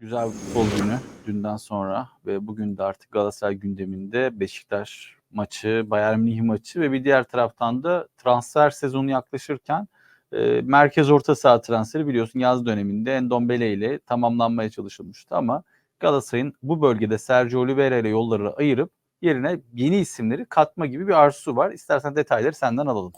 Güzel bir futbol günü dünden sonra ve bugün de artık Galatasaray gündeminde Beşiktaş maçı, Bayern Münih maçı ve bir diğer taraftan da transfer sezonu yaklaşırken e, merkez orta saha transferi biliyorsun yaz döneminde Endombele ile tamamlanmaya çalışılmıştı ama Galatasaray'ın bu bölgede Sergio Oliveira ile yolları ayırıp yerine yeni isimleri katma gibi bir arzusu var. İstersen detayları senden alalım.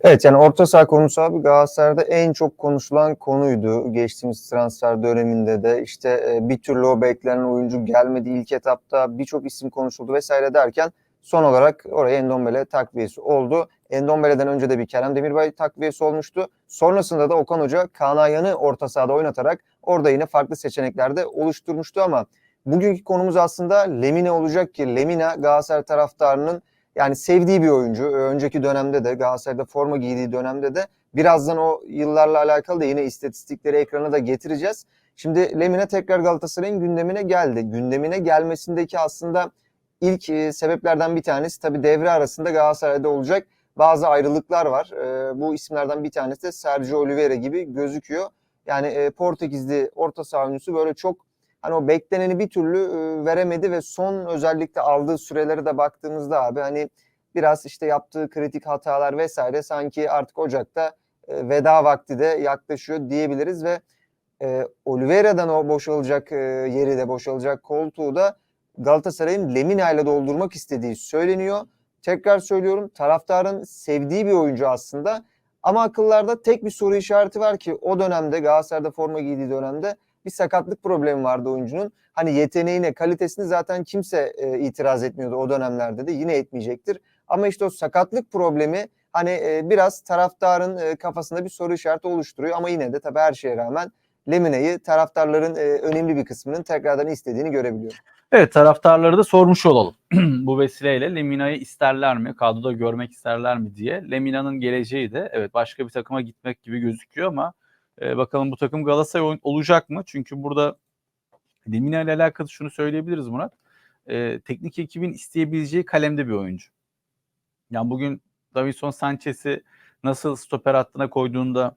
Evet yani orta saha konusu abi Galatasaray'da en çok konuşulan konuydu. Geçtiğimiz transfer döneminde de işte e, bir türlü o beklenen oyuncu gelmedi ilk etapta birçok isim konuşuldu vesaire derken son olarak oraya Endombele takviyesi oldu. Endombele'den önce de bir Kerem Demirbay takviyesi olmuştu. Sonrasında da Okan Hoca Kaan Ayhan'ı orta sahada oynatarak orada yine farklı seçeneklerde oluşturmuştu ama bugünkü konumuz aslında Lemine olacak ki Lemina Galatasaray taraftarının yani sevdiği bir oyuncu. Önceki dönemde de Galatasaray'da forma giydiği dönemde de birazdan o yıllarla alakalı da yine istatistikleri ekrana da getireceğiz. Şimdi Lemine tekrar Galatasaray'ın gündemine geldi. Gündemine gelmesindeki aslında ilk e, sebeplerden bir tanesi tabii devre arasında Galatasaray'da olacak bazı ayrılıklar var. E, bu isimlerden bir tanesi de Sergio Oliveira gibi gözüküyor. Yani e, Portekizli orta saha oyuncusu böyle çok hani o bekleneni bir türlü e, veremedi ve son özellikle aldığı sürelere de baktığımızda abi hani biraz işte yaptığı kritik hatalar vesaire sanki artık Ocak'ta e, veda vakti de yaklaşıyor diyebiliriz ve e, Oliveira'dan o boşalacak yeri de boşalacak koltuğu da Galatasaray'ın Lemina ile doldurmak istediği söyleniyor. Tekrar söylüyorum taraftarın sevdiği bir oyuncu aslında ama akıllarda tek bir soru işareti var ki o dönemde Galatasaray'da forma giydiği dönemde bir sakatlık problemi vardı oyuncunun. Hani yeteneğine, kalitesini zaten kimse e, itiraz etmiyordu o dönemlerde de yine etmeyecektir. Ama işte o sakatlık problemi hani e, biraz taraftarın e, kafasında bir soru işareti oluşturuyor. Ama yine de tabii her şeye rağmen Lemine'yi taraftarların e, önemli bir kısmının tekrardan istediğini görebiliyorum. Evet taraftarları da sormuş olalım. Bu vesileyle Lemina'yı isterler mi? Kadroda görmek isterler mi diye. Lemina'nın geleceği de evet başka bir takıma gitmek gibi gözüküyor ama e, bakalım bu takım Galatasaray olacak mı? Çünkü burada Lemina ile alakalı şunu söyleyebiliriz Murat. E, teknik ekibin isteyebileceği kalemde bir oyuncu. Yani bugün Davinson Sanchez'i nasıl stoper hattına koyduğunda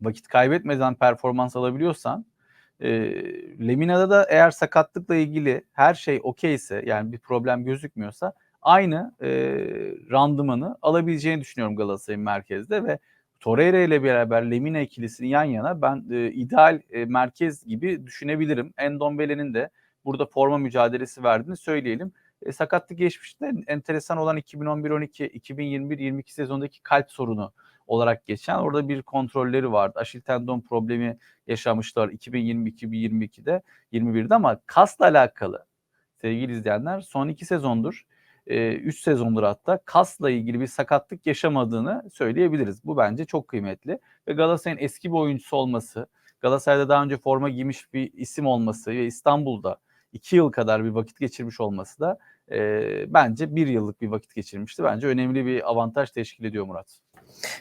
vakit kaybetmeden performans alabiliyorsan e, Lemina'da da eğer sakatlıkla ilgili her şey okeyse yani bir problem gözükmüyorsa aynı e, randımanı alabileceğini düşünüyorum Galatasaray'ın merkezde ve Torreira ile beraber Lemina ikilisini yan yana ben e, ideal e, merkez gibi düşünebilirim. Endombele'nin de burada forma mücadelesi verdiğini söyleyelim. E, sakatlık geçmişte enteresan olan 2011-12, 2021-22 sezondaki kalp sorunu olarak geçen orada bir kontrolleri vardı. Aşil tendon problemi yaşamışlar 2020-2022'de 21'de ama kasla alakalı sevgili izleyenler son iki sezondur 3 sezondur hatta kasla ilgili bir sakatlık yaşamadığını söyleyebiliriz. Bu bence çok kıymetli ve Galatasaray'ın eski bir oyuncusu olması, Galatasaray'da daha önce forma giymiş bir isim olması ve İstanbul'da 2 yıl kadar bir vakit geçirmiş olması da e, bence bir yıllık bir vakit geçirmişti. Bence önemli bir avantaj teşkil ediyor Murat.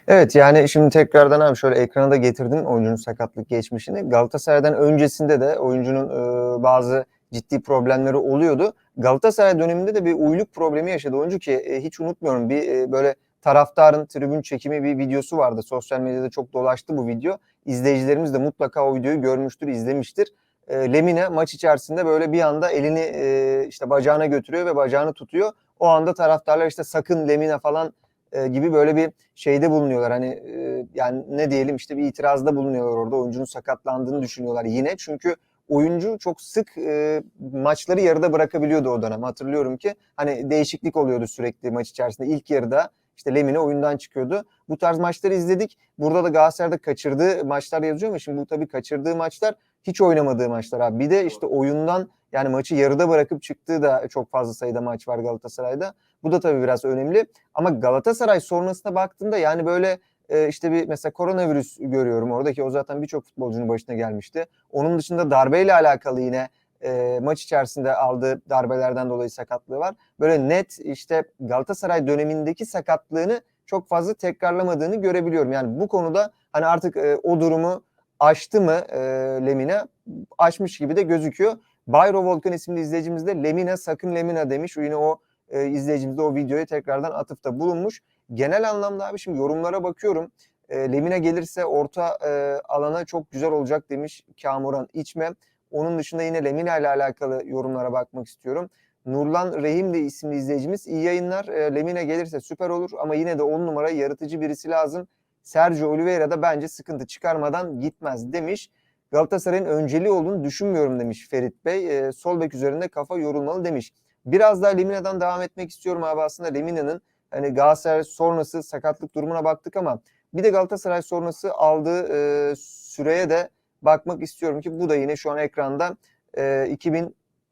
Evet yani şimdi tekrardan abi şöyle ekrana da getirdim oyuncunun sakatlık geçmişini. Galatasaray'dan öncesinde de oyuncunun e, bazı ciddi problemleri oluyordu. Galatasaray döneminde de bir uyluk problemi yaşadı oyuncu ki e, hiç unutmuyorum bir e, böyle taraftarın tribün çekimi bir videosu vardı. Sosyal medyada çok dolaştı bu video. İzleyicilerimiz de mutlaka o videoyu görmüştür, izlemiştir. E, Lemine maç içerisinde böyle bir anda elini e, işte bacağına götürüyor ve bacağını tutuyor. O anda taraftarlar işte sakın Lemine falan e, gibi böyle bir şeyde bulunuyorlar. Hani e, yani ne diyelim işte bir itirazda bulunuyorlar orada. Oyuncunun sakatlandığını düşünüyorlar yine. Çünkü oyuncu çok sık e, maçları yarıda bırakabiliyordu o dönem. Hatırlıyorum ki hani değişiklik oluyordu sürekli maç içerisinde. İlk yarıda işte Lemine oyundan çıkıyordu. Bu tarz maçları izledik. Burada da Galatasaray'da kaçırdığı maçlar yazıyor ama şimdi bu tabii kaçırdığı maçlar hiç oynamadığı maçlar abi. Bir de işte oyundan yani maçı yarıda bırakıp çıktığı da çok fazla sayıda maç var Galatasaray'da. Bu da tabii biraz önemli. Ama Galatasaray sonrasına baktığımda yani böyle e, işte bir mesela koronavirüs görüyorum oradaki o zaten birçok futbolcunun başına gelmişti. Onun dışında darbeyle alakalı yine e, maç içerisinde aldığı darbelerden dolayı sakatlığı var. Böyle net işte Galatasaray dönemindeki sakatlığını çok fazla tekrarlamadığını görebiliyorum. Yani bu konuda hani artık e, o durumu aştı mı e, Lemina? Aşmış gibi de gözüküyor. Bayro Volkan isimli izleyicimiz de Lemina sakın Lemina demiş. Yine o e, izleyicimiz de o videoya tekrardan atıfta bulunmuş. Genel anlamda abi şimdi yorumlara bakıyorum. E, Lemina gelirse orta e, alana çok güzel olacak demiş Kamuran İçme. Onun dışında yine Lemina ile alakalı yorumlara bakmak istiyorum. Nurlan Rehim de isimli izleyicimiz. İyi yayınlar. E, Lemina gelirse süper olur ama yine de 10 numara yaratıcı birisi lazım. Sergio Oliveira da bence sıkıntı çıkarmadan gitmez demiş. Galatasaray'ın önceliği olduğunu düşünmüyorum demiş Ferit Bey. E, sol bek üzerinde kafa yorulmalı demiş. Biraz daha Lemina'dan devam etmek istiyorum abi aslında Lemina'nın hani Galatasaray sonrası sakatlık durumuna baktık ama bir de Galatasaray sonrası aldığı e, süreye de bakmak istiyorum ki bu da yine şu an ekranda e,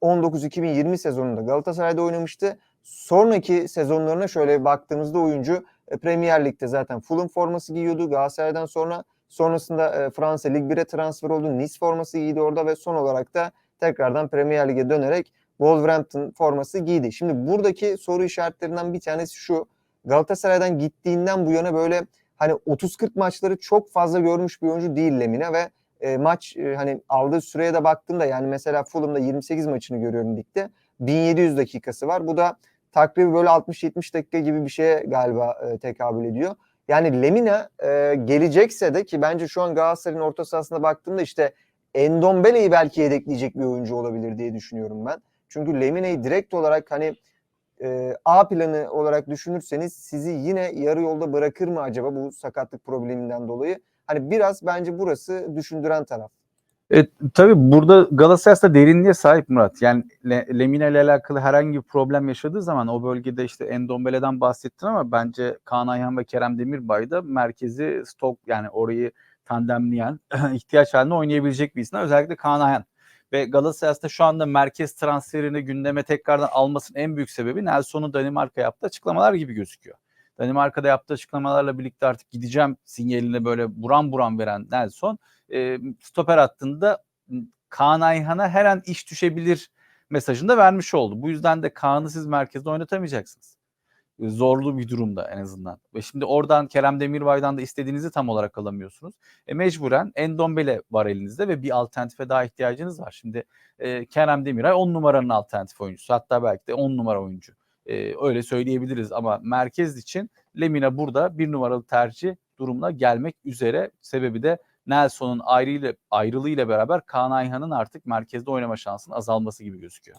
2019-2020 sezonunda Galatasaray'da oynamıştı. Sonraki sezonlarına şöyle baktığımızda oyuncu e, Premier Lig'de zaten Fulham forması giyiyordu Galatasaray'dan sonra. Sonrasında e, Fransa Lig 1'e transfer oldu. Nice forması giydi orada ve son olarak da tekrardan Premier Lig'e dönerek Wolverhampton forması giydi. Şimdi buradaki soru işaretlerinden bir tanesi şu. Galatasaray'dan gittiğinden bu yana böyle hani 30-40 maçları çok fazla görmüş bir oyuncu değil Lemina ve e, maç e, hani aldığı süreye de baktığımda yani mesela Fulham'da 28 maçını görüyorum ligde. 1700 dakikası var. Bu da takribi böyle 60-70 dakika gibi bir şeye galiba e, tekabül ediyor. Yani Lemina e, gelecekse de ki bence şu an Galatasaray'ın orta sahasına baktığımda işte Endombele'yi belki yedekleyecek bir oyuncu olabilir diye düşünüyorum ben. Çünkü Lemina'yı direkt olarak hani e, A planı olarak düşünürseniz sizi yine yarı yolda bırakır mı acaba bu sakatlık probleminden dolayı? Hani biraz bence burası düşündüren taraf. E, tabii burada Galatasaray derinliğe sahip Murat. Yani Le, Lemina ile alakalı herhangi bir problem yaşadığı zaman o bölgede işte Endombele'den bahsettin ama bence Kaan Ayhan ve Kerem Demirbay da merkezi stok yani orayı tandemleyen ihtiyaç halinde oynayabilecek bir isim. Özellikle Kaan Ayhan. Ve Galatasaray aslında şu anda merkez transferini gündeme tekrardan almasının en büyük sebebi Nelson'un Danimarka yaptığı açıklamalar gibi gözüküyor. Danimarka'da yaptığı açıklamalarla birlikte artık gideceğim sinyaline böyle buram buram veren Nelson e, stoper hattında Kaan Ayhan'a her an iş düşebilir mesajını da vermiş oldu. Bu yüzden de Kaan'ı siz merkezde oynatamayacaksınız. Zorlu bir durumda en azından. Ve şimdi oradan Kerem Demirbay'dan da istediğinizi tam olarak alamıyorsunuz. E mecburen Endombele var elinizde ve bir alternatife daha ihtiyacınız var. Şimdi e, Kerem Demirbay 10 numaranın alternatif oyuncusu. Hatta belki de 10 numara oyuncu. E, öyle söyleyebiliriz ama merkez için Lemina burada bir numaralı tercih durumuna gelmek üzere. Sebebi de Nelson'un ayrıyla, ayrılığıyla beraber Kaan Ayhan'ın artık merkezde oynama şansının azalması gibi gözüküyor.